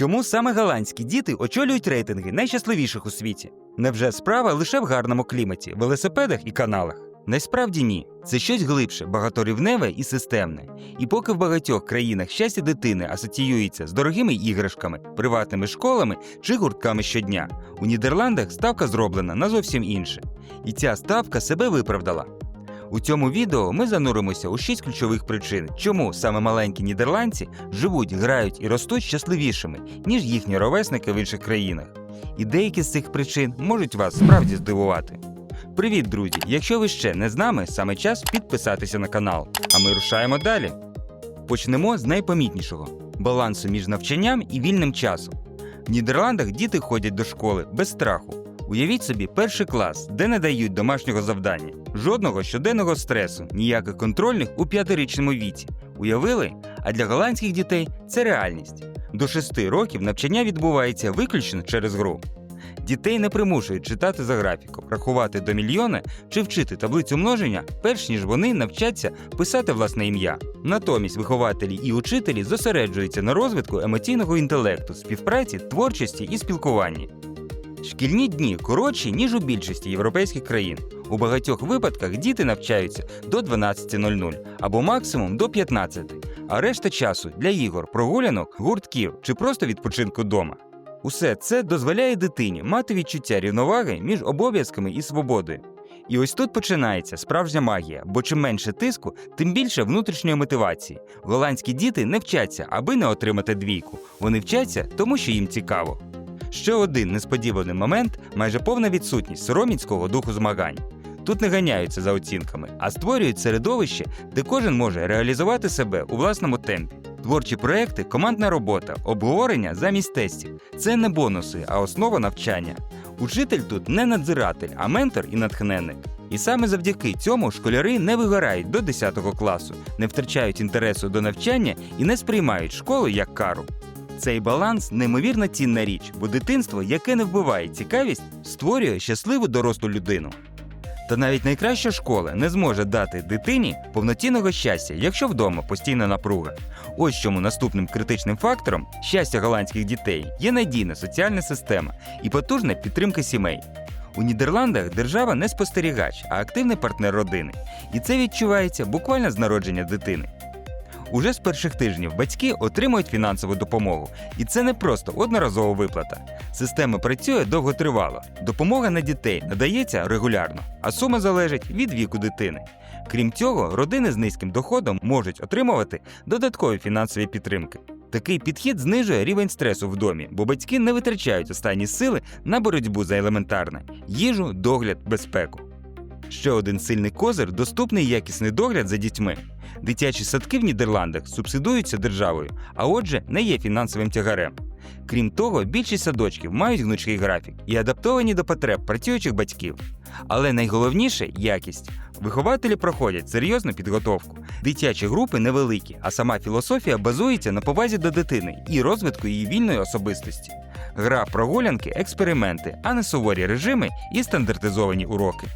Чому саме голландські діти очолюють рейтинги найщасливіших у світі? Невже справа лише в гарному кліматі, велосипедах і каналах? Насправді ні. Це щось глибше, багаторівневе і системне. І поки в багатьох країнах щастя дитини асоціюється з дорогими іграшками, приватними школами чи гуртками щодня, у Нідерландах ставка зроблена на зовсім інше. І ця ставка себе виправдала. У цьому відео ми зануримося у шість ключових причин, чому саме маленькі нідерландці живуть, грають і ростуть щасливішими, ніж їхні ровесники в інших країнах. І деякі з цих причин можуть вас справді здивувати. Привіт, друзі! Якщо ви ще не з нами, саме час підписатися на канал. А ми рушаємо далі. Почнемо з найпомітнішого балансу між навчанням і вільним часом. В Нідерландах діти ходять до школи без страху. Уявіть собі перший клас, де не дають домашнього завдання, жодного щоденного стресу, ніяких контрольних у п'ятирічному віці. Уявили? А для голландських дітей це реальність. До шести років навчання відбувається виключно через гру. Дітей не примушують читати за графіком, рахувати до мільйона чи вчити таблицю множення, перш ніж вони навчаться писати власне ім'я. Натомість вихователі і учителі зосереджуються на розвитку емоційного інтелекту, співпраці, творчості і спілкуванні. Шкільні дні коротші, ніж у більшості європейських країн. У багатьох випадках діти навчаються до 12.00 або максимум до 15, а решта часу для ігор, прогулянок, гуртків чи просто відпочинку вдома. Усе це дозволяє дитині мати відчуття рівноваги між обов'язками і свободою. І ось тут починається справжня магія, бо чим менше тиску, тим більше внутрішньої мотивації. Голландські діти не вчаться, аби не отримати двійку. Вони вчаться, тому що їм цікаво. Ще один несподіваний момент майже повна відсутність сороміцького духу змагань. Тут не ганяються за оцінками, а створюють середовище, де кожен може реалізувати себе у власному темпі. Творчі проекти, командна робота, обговорення замість тестів це не бонуси, а основа навчання. Учитель тут не надзиратель, а ментор і натхненник. І саме завдяки цьому школяри не вигорають до 10 класу, не втрачають інтересу до навчання і не сприймають школу як кару. Цей баланс неймовірно цінна річ, бо дитинство, яке не вбиває цікавість, створює щасливу дорослу людину. Та навіть найкраща школа не зможе дати дитині повноцінного щастя, якщо вдома постійна напруга. Ось чому наступним критичним фактором щастя голландських дітей є надійна соціальна система і потужна підтримка сімей. У Нідерландах держава не спостерігач, а активний партнер родини. І це відчувається буквально з народження дитини. Уже з перших тижнів батьки отримують фінансову допомогу, і це не просто одноразова виплата. Система працює довготривало. Допомога на дітей надається регулярно, а сума залежить від віку дитини. Крім цього, родини з низьким доходом можуть отримувати додаткові фінансові підтримки. Такий підхід знижує рівень стресу в домі, бо батьки не витрачають останні сили на боротьбу за елементарне їжу, догляд, безпеку. Ще один сильний козир доступний якісний догляд за дітьми. Дитячі садки в Нідерландах субсидуються державою, а отже, не є фінансовим тягарем. Крім того, більшість садочків мають гнучкий графік і адаптовані до потреб працюючих батьків. Але найголовніше якість. Вихователі проходять серйозну підготовку. Дитячі групи невеликі, а сама філософія базується на повазі до дитини і розвитку її вільної особистості. Гра прогулянки, експерименти, а не суворі режими і стандартизовані уроки.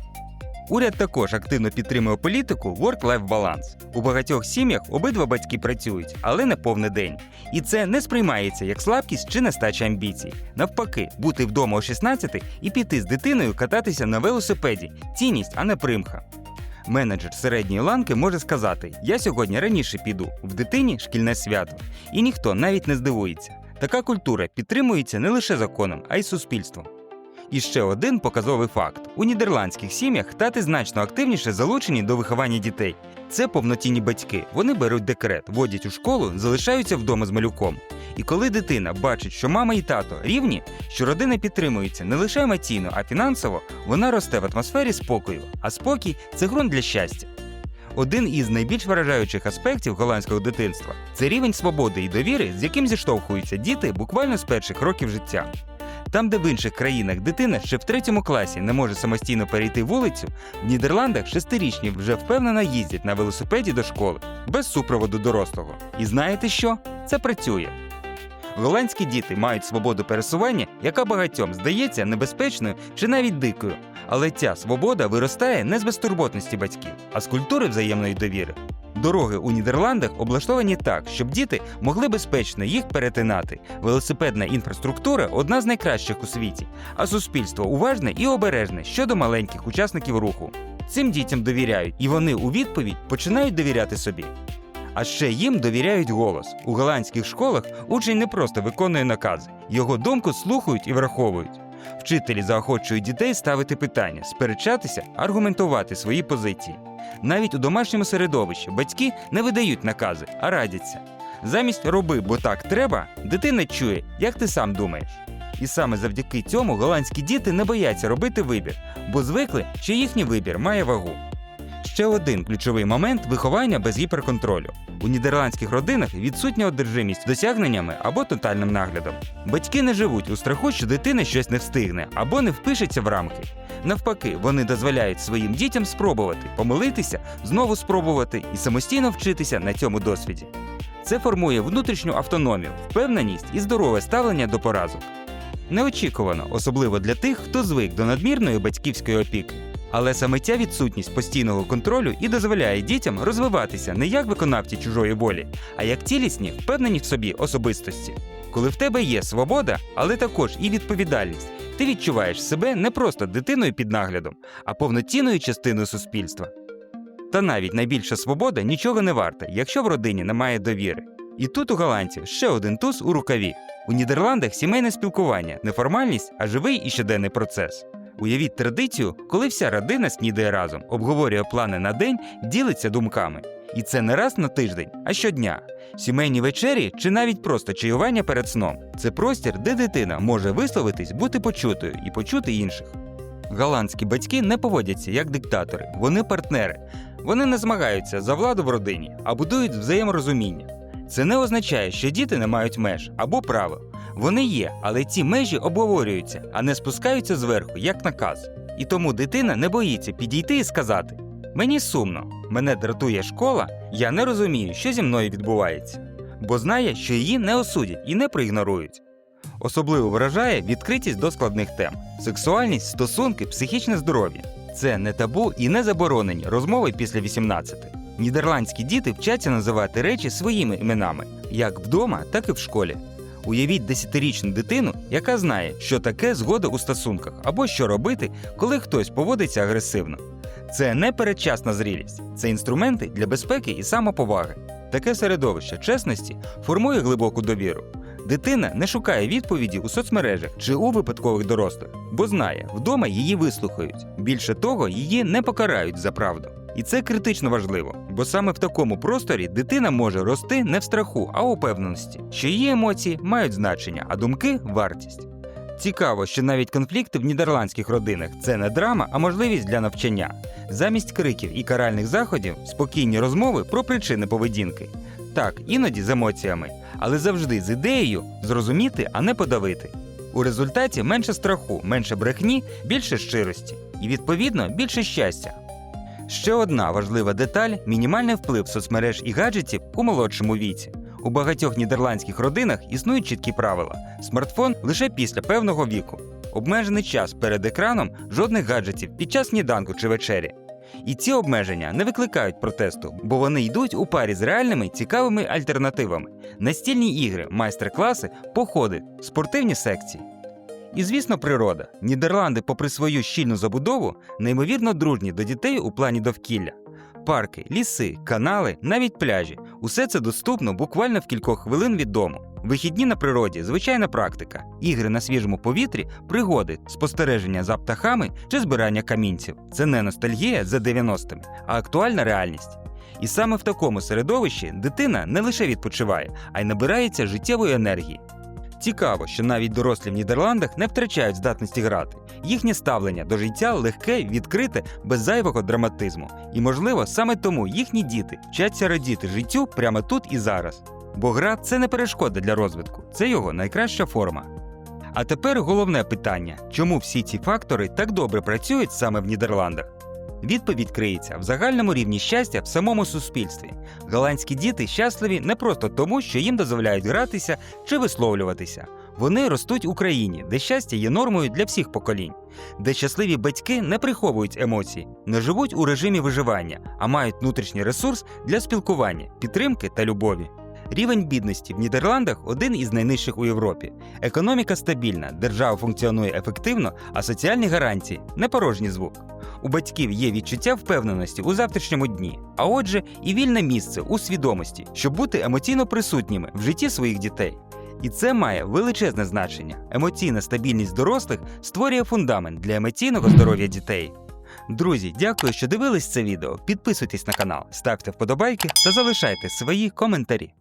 Уряд також активно підтримує політику work-life balance. У багатьох сім'ях обидва батьки працюють, але не повний день. І це не сприймається як слабкість чи нестача амбіцій. Навпаки, бути вдома о 16 і піти з дитиною кататися на велосипеді цінність, а не примха. Менеджер середньої ланки може сказати: Я сьогодні раніше піду, в дитині шкільне свято. І ніхто навіть не здивується. Така культура підтримується не лише законом, а й суспільством. І ще один показовий факт: у нідерландських сім'ях тати значно активніше залучені до виховання дітей. Це повноцінні батьки. Вони беруть декрет, водять у школу, залишаються вдома з малюком. І коли дитина бачить, що мама і тато рівні, що родина підтримується не лише емоційно, а фінансово, вона росте в атмосфері спокою. А спокій це ґрунт для щастя. Один із найбільш вражаючих аспектів голландського дитинства це рівень свободи і довіри, з яким зіштовхуються діти буквально з перших років життя. Там, де в інших країнах дитина ще в третьому класі не може самостійно перейти вулицю, в Нідерландах шестирічні вже впевнено їздять на велосипеді до школи без супроводу дорослого. І знаєте що? Це працює. Голландські діти мають свободу пересування, яка багатьом здається небезпечною чи навіть дикою. Але ця свобода виростає не з безтурботності батьків, а з культури взаємної довіри. Дороги у Нідерландах облаштовані так, щоб діти могли безпечно їх перетинати. Велосипедна інфраструктура одна з найкращих у світі, а суспільство уважне і обережне щодо маленьких учасників руху. Цим дітям довіряють, і вони у відповідь починають довіряти собі. А ще їм довіряють голос. У голландських школах учень не просто виконує накази, його думку слухають і враховують. Вчителі заохочують дітей ставити питання, сперечатися, аргументувати свої позиції. Навіть у домашньому середовищі батьки не видають накази, а радяться. Замість роби, бо так треба, дитина чує, як ти сам думаєш. І саме завдяки цьому голландські діти не бояться робити вибір, бо звикли, що їхній вибір має вагу. Ще один ключовий момент виховання без гіперконтролю. У нідерландських родинах відсутня одержимість досягненнями або тотальним наглядом. Батьки не живуть у страху, що дитина щось не встигне або не впишеться в рамки. Навпаки, вони дозволяють своїм дітям спробувати, помилитися, знову спробувати і самостійно вчитися на цьому досвіді. Це формує внутрішню автономію, впевненість і здорове ставлення до поразок. Неочікувано, особливо для тих, хто звик до надмірної батьківської опіки. Але саме ця відсутність постійного контролю і дозволяє дітям розвиватися не як виконавці чужої волі, а як цілісні, впевнені в собі особистості. Коли в тебе є свобода, але також і відповідальність, ти відчуваєш себе не просто дитиною під наглядом, а повноцінною частиною суспільства. Та навіть найбільша свобода нічого не варта, якщо в родині немає довіри. І тут у голландців ще один туз у рукаві. У Нідерландах сімейне спілкування не формальність, а живий і щоденний процес. Уявіть традицію, коли вся родина снідає разом, обговорює плани на день, ділиться думками. І це не раз на тиждень, а щодня. Сімейні вечері чи навіть просто чаювання перед сном це простір, де дитина може висловитись, бути почутою і почути інших. Голландські батьки не поводяться як диктатори, вони партнери. Вони не змагаються за владу в родині, а будують взаєморозуміння. Це не означає, що діти не мають меж або правил. Вони є, але ці межі обговорюються, а не спускаються зверху, як наказ. І тому дитина не боїться підійти і сказати: Мені сумно, мене дратує школа, я не розумію, що зі мною відбувається, бо знає, що її не осудять і не проігнорують. Особливо вражає відкритість до складних тем: сексуальність, стосунки, психічне здоров'я. Це не табу і не заборонені розмови після 18. Нідерландські діти вчаться називати речі своїми іменами, як вдома, так і в школі. Уявіть десятирічну дитину, яка знає, що таке згода у стосунках, або що робити, коли хтось поводиться агресивно. Це не передчасна зрілість, це інструменти для безпеки і самоповаги. Таке середовище чесності формує глибоку довіру. Дитина не шукає відповіді у соцмережах чи у випадкових дорослих, бо знає, вдома її вислухають. Більше того, її не покарають за правду. І це критично важливо, бо саме в такому просторі дитина може рости не в страху, а у упевненості, що її емоції мають значення, а думки вартість. Цікаво, що навіть конфлікти в нідерландських родинах це не драма, а можливість для навчання. Замість криків і каральних заходів спокійні розмови про причини поведінки. Так, іноді з емоціями, але завжди з ідеєю зрозуміти, а не подавити. У результаті менше страху, менше брехні, більше щирості і, відповідно, більше щастя. Ще одна важлива деталь мінімальний вплив соцмереж і гаджетів у молодшому віці. У багатьох нідерландських родинах існують чіткі правила: смартфон лише після певного віку, обмежений час перед екраном, жодних гаджетів під час сніданку чи вечері. І ці обмеження не викликають протесту, бо вони йдуть у парі з реальними цікавими альтернативами: настільні ігри, майстер-класи, походи, спортивні секції. І, звісно, природа. Нідерланди, попри свою щільну забудову, неймовірно дружні до дітей у плані довкілля. Парки, ліси, канали, навіть пляжі усе це доступно буквально в кількох хвилин від дому. Вихідні на природі звичайна практика, ігри на свіжому повітрі, пригоди, спостереження за птахами чи збирання камінців. Це не ностальгія за 90-ми, а актуальна реальність. І саме в такому середовищі дитина не лише відпочиває, а й набирається життєвої енергії. Цікаво, що навіть дорослі в Нідерландах не втрачають здатності грати. Їхнє ставлення до життя легке, відкрите, без зайвого драматизму. І, можливо, саме тому їхні діти вчаться радіти життю прямо тут і зараз. Бо гра це не перешкода для розвитку, це його найкраща форма. А тепер головне питання: чому всі ці фактори так добре працюють саме в Нідерландах? Відповідь криється в загальному рівні щастя в самому суспільстві. Голландські діти щасливі не просто тому, що їм дозволяють гратися чи висловлюватися. Вони ростуть у країні, де щастя є нормою для всіх поколінь, де щасливі батьки не приховують емоцій, не живуть у режимі виживання, а мають внутрішній ресурс для спілкування, підтримки та любові. Рівень бідності в Нідерландах один із найнижчих у Європі. Економіка стабільна, держава функціонує ефективно, а соціальні гарантії не порожній звук. У батьків є відчуття впевненості у завтрашньому дні, а отже, і вільне місце у свідомості, щоб бути емоційно присутніми в житті своїх дітей. І це має величезне значення. Емоційна стабільність дорослих створює фундамент для емоційного здоров'я дітей. Друзі, дякую, що дивились це відео. Підписуйтесь на канал, ставте вподобайки та залишайте свої коментарі.